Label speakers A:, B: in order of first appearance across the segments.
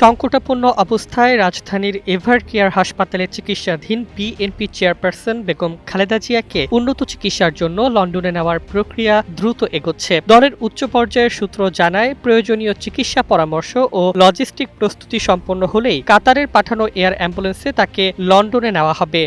A: সংকটাপন্ন অবস্থায় রাজধানীর এভার কেয়ার হাসপাতালে চিকিৎসাধীন বিএনপি চেয়ারপারসন বেগম খালেদা জিয়াকে উন্নত চিকিৎসার জন্য লন্ডনে নেওয়ার প্রক্রিয়া দ্রুত এগোচ্ছে। দলের উচ্চ পর্যায়ের সূত্র জানায়, প্রয়োজনীয় চিকিৎসা পরামর্শ ও লজিস্টিক প্রস্তুতি সম্পন্ন হলেই কাতারের পাঠানো এয়ার অ্যাম্বুলেন্সে তাকে লন্ডনে নেওয়া হবে।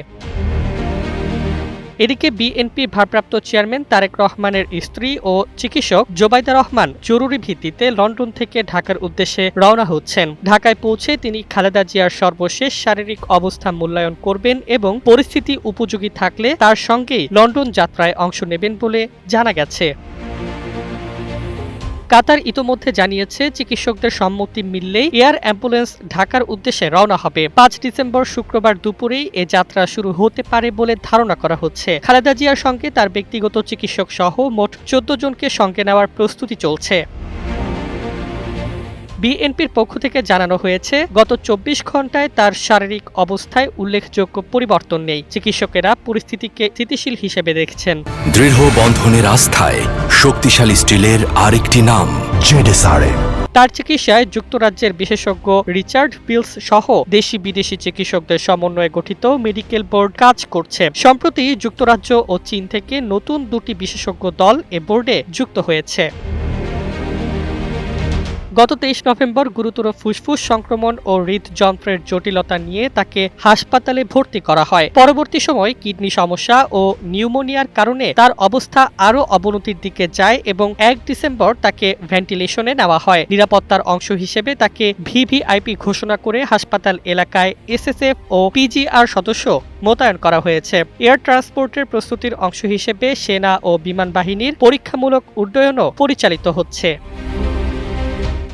A: এদিকে বিএনপি ভারপ্রাপ্ত চেয়ারম্যান তারেক রহমানের স্ত্রী ও চিকিৎসক জোবাইদা রহমান জরুরি ভিত্তিতে লন্ডন থেকে ঢাকার উদ্দেশ্যে রওনা হচ্ছেন। ঢাকায় পৌঁছে তিনি খালেদা জিয়ার সর্বশেষ শারীরিক অবস্থা মূল্যায়ন করবেন এবং পরিস্থিতি উপযোগী থাকলে তার সঙ্গেই লন্ডন যাত্রায় অংশ নেবেন বলে জানা গেছে। কাতার ইতোমধ্যে জানিয়েছে, চিকিৎসকদের সম্মতি মিললেই এয়ার অ্যাম্বুলেন্স ঢাকার উদ্দেশ্যে রওনা হবে। পাঁচ ডিসেম্বর শুক্রবার দুপুরেই এ যাত্রা শুরু হতে পারে বলে ধারণা করা হচ্ছে। খালেদা জিয়ার সঙ্গে তার ব্যক্তিগত চিকিৎসক সহ মোট চোদ্দ জনকে সঙ্গে নেওয়ার প্রস্তুতি চলছে। বিএনপির পক্ষ থেকে জানানো হয়েছে, গত চব্বিশ ঘন্টায় তার শারীরিক অবস্থায় উল্লেখযোগ্য পরিবর্তন নেই। চিকিৎসকেরা পরিস্থিতিকে স্থিতিশীল হিসেবে দেখছেন।
B: দৃঢ় বন্ধনের আস্থায় শক্তিশালী স্টিলের আরেকটি নাম জেডেসআরএম
A: তার চিকিৎসায় যুক্তরাজ্যের বিশেষজ্ঞ রিচার্ড পিলস সহ দেশি বিদেশি চিকিৎসকদের সমন্বয়ে গঠিত মেডিকেল বোর্ড কাজ করছে। সম্প্রতি যুক্তরাজ্য ও চীন থেকে নতুন দুটি বিশেষজ্ঞ দল এ বোর্ডে যুক্ত হয়েছে। গত তেইশ নভেম্বর গুরুতর ফুসফুস সংক্রমণ ও হৃদযন্ত্রের জটিলতা নিয়ে তাকে হাসপাতালে ভর্তি করা হয়। পরবর্তী সময় কিডনি সমস্যা ও নিউমোনিয়ার কারণে তার অবস্থা আরও অবনতির দিকে যায় এবং এক ডিসেম্বর তাকে ভেন্টিলেশনে নেওয়া হয়। নিরাপত্তার অংশ হিসেবে তাকে ভিভিআইপি ঘোষণা করে হাসপাতাল এলাকায় এসএসএফ ও পিজিআর সদস্য মোতায়েন করা হয়েছে। এয়ার ট্রান্সপোর্টের প্রস্তুতির অংশ হিসেবে সেনা ও বিমান বাহিনীর পরীক্ষামূলক উড্ডয়নও পরিচালিত হচ্ছে।